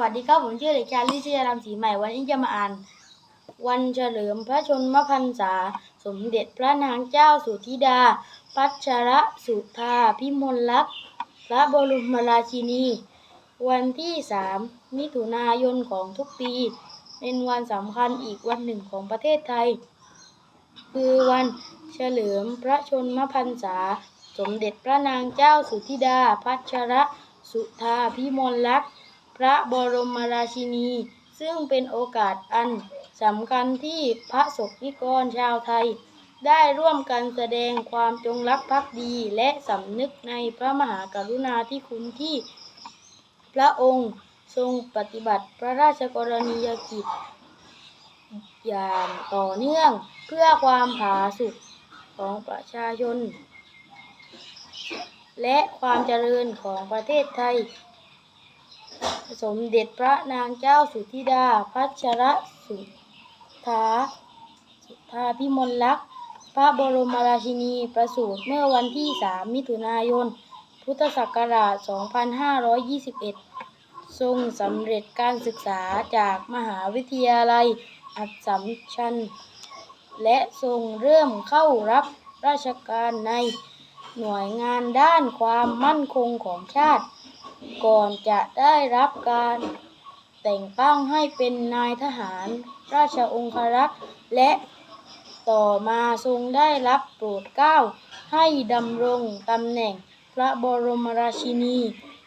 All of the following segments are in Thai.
วัสดีครับผมชื่อเด็กชายลิศยารามศรีใหม่วันนี้จะมาอ่าน วันเฉลิมพระชนมพรรษา สมเด็จพระนางเจ้าสุธิดา พัชรสุธาพิมลลักษณ์พระบรมราชินี วันที่3มิถุนายนของทุกปี เป็นวันสำคัญอีกวันหนึ่งของประเทศไทย คือวันเฉลิมพระชนมพรรษา สมเด็จพระนางเจ้าสุธิดา พัชรสุธาพิมลลักษณ์ พระบรมราชินี ซึ่งเป็นโอกาสอันสำคัญที่พระสงฆ์นิกรชาวไทย ได้ร่วมกันแสดงความจงรักภักดีและสำนึกในพระมหากรุณาธิคุณที่ พระองค์ทรงปฏิบัติพระราชกรณียกิจ อย่างต่อเนื่องเพื่อความผาสุกของประชาชน และความเจริญของประเทศไทย สมเด็จพระนางเจ้าสุธิดา พัชรสุธาสุธาพิมลลักษณ์พระบรมราชินีประสูติเมื่อวันที่ 3 มิถุนายน พุทธศักราช 2521 ทรงสำเร็จการศึกษาจากมหาวิทยาลัยอัสสัมชัญ และทรงเริ่มเข้ารับราชการในหน่วยงานด้านความมั่นคงของชาติ ก่อนจะได้รับการแต่งตั้งให้เป็นนายทหาร ราชองครักษ์และต่อมาทรงได้รับโปรดเกล้าให้ดำรงตำแหน่งพระบรมราชินี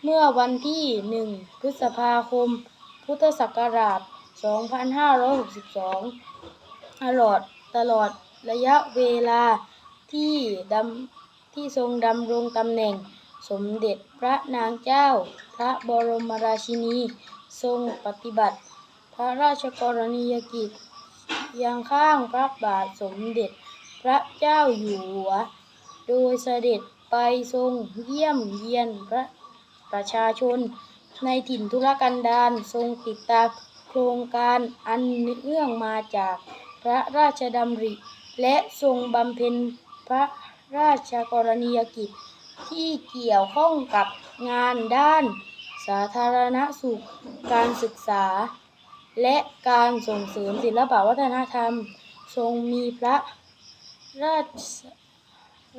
เมื่อวันที่1พฤษภาคม พุทธศักราช 2562 ตลอดตลอดระยะเวลาที่ดำที่ทรงดำรงตำแหน่ง สมเด็จพระนางเจ้า พระบรมราชินี ทรงปฏิบัติ พระราชกรณียกิจ ยังข้างพระบาทสมเด็จ พระเจ้าอยู่หัว โดยเสด็จไปทรงเยี่ยมเยียนพระประชาชน ในถิ่นทุรกันดารทรงติดตามโครงการอันเนื่องมาจากพระราชดำริ และทรงบำเพ็ญพระราชกรณียกิจ ที่เกี่ยวข้องกับงานด้านสาธารณสุข การศึกษา และการส่งเสริมศิลปวัฒนธรรม ทรงมีพระราช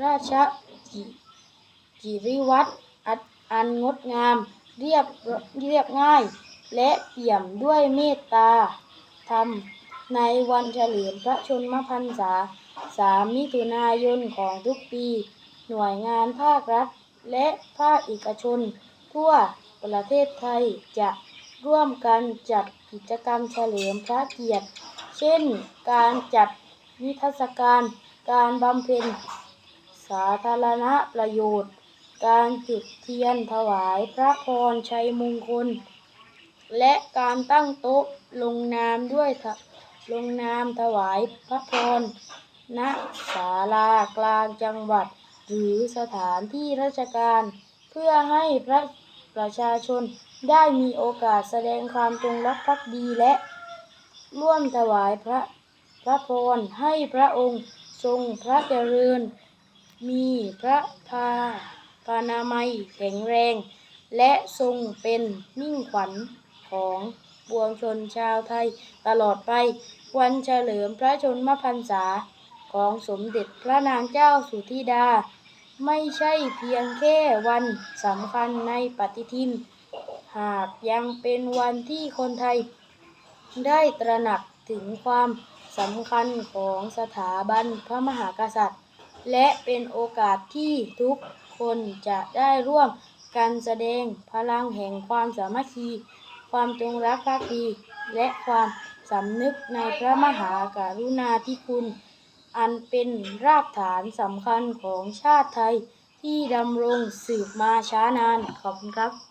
ราชกิกิริวัตรอันอันงดงามเรียบเรียบง่าย และเปี่ยมด้วยเมตตาธรรม ในวันเฉลิมพระชนมพรรษา 3 มิถุนายนของทุกปี หน่วยงานภาครัฐ และภาคเอกชน ทั่วประเทศไทยจะร่วมกันจัดกิจกรรมเฉลิมพระเกียรติ เช่น การจัดนิทรรศการ การบำเพ็ญสาธารณประโยชน์ การจุดเทียนถวายพระพรชัยมงคล และการตั้งโต๊ะลงนามด้วยลงนามถวายพระพรณศาลากลางจังหวัด หรือสถานที่ราชการ เพื่อให้พระประชาชนได้มีโอกาสแสดงความจงรักภักดีและ ร่วมถวายพระพระพรให้พระองค์ทรงพระเจริญ มีพระพาพานามัยแข็งแรง และทรงเป็นมิ่งขวัญของปวงชนชาวไทยตลอดไป วันเฉลิมพระชนมพรรษาของสมเด็จพระนางเจ้าสุธิดา ไม่ใช่เพียงแค่วันสำคัญในปฏิทิน หากยังเป็นวันที่คนไทย ได้ตระหนักถึงความสำคัญของสถาบันพระมหากษัตริย์ และเป็นโอกาสที่ทุกคนจะได้ร่วมกันแสดงพลังแห่งความสามัคคี ความจงรักภักดี และความสำนึกในพระมหากรุณาธิคุณ อันเป็นรากฐานสำคัญของชาติไทยที่ดำรงสืบมาช้านานขอบคุณครับ